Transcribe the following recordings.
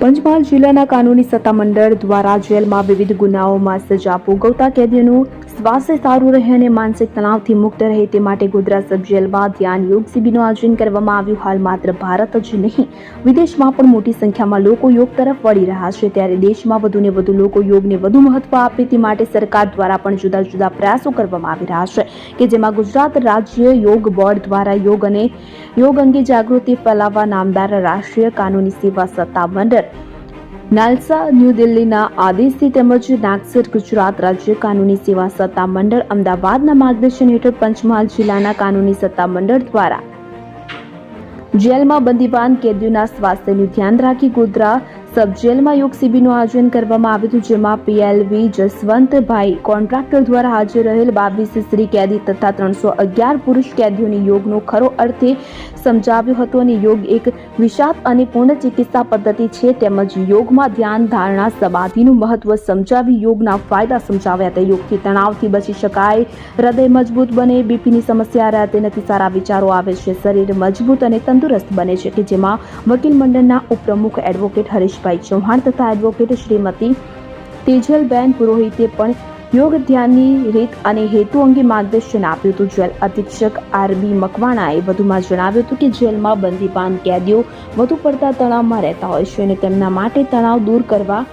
પંચમહાલ જિલ્લાના કાનૂની સત્તામંડળ દ્વારા જેલમાં વિવિધ ગુનાઓમાં સજા ભોગવતા કેદીઓનું સ્વાસ્થ્ય સારું રહે અને માનસિક તણાવથી મુક્ત રહે તે માટે ગોધરા સબ જેલમાં ધ્યાન યોગ શિબિરનું આયોજન કરવામાં આવ્યું. હાલ માત્ર ભારત જ નહીં, વિદેશમાં પણ મોટી સંખ્યામાં લોકો યોગ તરફ વળી રહ્યા છે. ત્યારે દેશમાં વધુને વધુ લોકો યોગને વધુ મહત્વ આપે તે માટે સરકાર દ્વારા પણ જુદા જુદા પ્રયાસો કરવામાં આવી રહ્યા છે કે જેમાં ગુજરાત રાજ્ય યોગ બોર્ડ દ્વારા યોગ અને યોગ અંગે જાગૃતિ ફેલાવવા નામદાર રાષ્ટ્રીય કાનૂની સેવા સત્તા મંડળ નાલસા, ન્યૂ દિલ્હીના આદેશથી તેમજ નાગસર ગુજરાત રાજ્ય કાનૂની સેવા સત્તા મંડળ અમદાવાદના માર્ગદર્શન હેઠળ પંચમહાલ જિલ્લાના કાનૂની સત્તા મંડળ દ્વારા જેલમાં બંદીવાન કેદીઓના સ્વાસ્થ્યનું ધ્યાન રાખી ગોધરા સબ જેલમાં યોગ શિબિરનું આયોજન કરવામાં આવ્યું હતું, જેમાં પીએલવી જસવંતભાઈ કોન્ટ્રાક્ટર દ્વારા હાજર રહેલ બાવીસ સ્ત્રી કેદી તથા ત્રણસો અગિયાર પુરુષ કેદીઓને યોગનો ખરો અર્થે સમજાવ્યો હતો અને યોગ એક વિષાદ અને પૂર્ણ ચિકિત્સા પદ્ધતિ છે. તેમજ યોગમાં ધ્યાન ધારણા, સમાધિનું મહત્વ સમજાવી યોગના ફાયદા સમજાવ્યા હતા. યોગથી તણાવથી બચી શકાય, હૃદય મજબૂત બને, બીપીની સમસ્યા રહેતી નથી. સારા વિચારો આવે છે. શરીર મજબૂત અને તંદુરસ્ત બને છે, કે જેમાં વકીલ મંડળના ઉપપ્રમુખ એડવોકેટ હરીશભાઈ ચૌહાણ તથા એડવોકેટ શ્રીમતી તેજલબેન પુરોહિતે પણ યોગ ધ્યાનની રીત અને હેતુ અંગે માર્ગદર્શન આપ્યું હતું. જેલ અધિક્ષક આરબી મકવાણાએ વધુમાં જણાવ્યું હતું કે જેલમાં બંદીબાન કેદીઓ વધુ પડતા તણાવમાં રહેતા હોય છે અને તેમના માટે તણાવ દૂર કરવા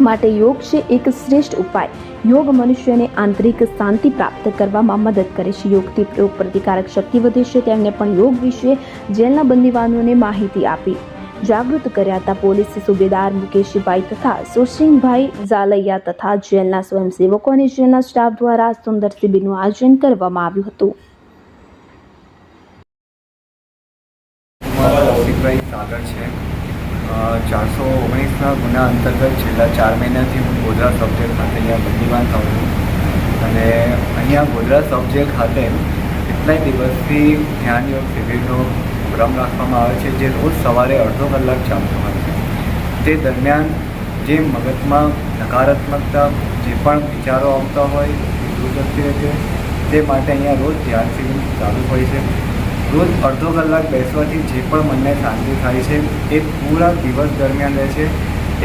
માટે યોગ છે એક શ્રેષ્ઠ ઉપાય. યોગ મનુષ્યને આંતરિક શાંતિ પ્રાપ્ત કરવામાં મદદ કરે છે. યોગથી રોગ પ્રતિકારક શક્તિ વધે છે. તેમને પણ યોગ વિશે જેલના બંદીવાનોને માહિતી આપી. જાગૃત કર્યા હતા પોલીસ સુબેદાર મુકેશભાઈ તથા સુરસિંહભાઈ ઝાલૈયા તથા જેલના સ્વયંસેવકો અને જેલના સ્ટાફ દ્વારા સુંદર શિબિરનું આયોજન કરવામાં આવ્યું હતું. ચારસો ઓગણીસના ગુના અંતર્ગત છેલ્લા ચાર મહિનાથી હું ગોધરા સબ્જેક્ટ ખાતે અહીંયા બંદીવાન થાઉં છું. અને અહીંયા ગોધરા સબ્જેક્ટ ખાતે કેટલાય દિવસથી ધ્યાન શિબિરનો ક્રમ રાખવામાં આવે છે, જે રોજ સવારે અડધો કલાક ચાલતો હોય છે. તે દરમિયાન જે મગજમાં નકારાત્મકતા, જે પણ વિચારો આવતા હોય દૂર રહે છે. તે માટે અહીંયા રોજ ધ્યાન શિબિર ચાલુ હોય છે. રોજ અડધો કલાક બેસવાથી જે પણ મનને શાંતિ થાય છે, એ પૂરા દિવસ દરમિયાન રહે છે.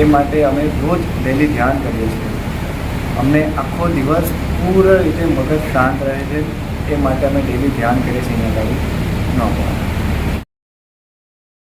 એ માટે અમે રોજ ડેલી ધ્યાન કરીએ છીએ. અમને આખો દિવસ પૂર્ણ રીતે મગજ શાંત રહે છે. એ માટે અમે ડેલી ધ્યાન કરીએ છીએ, અહીંયા ગાડી ન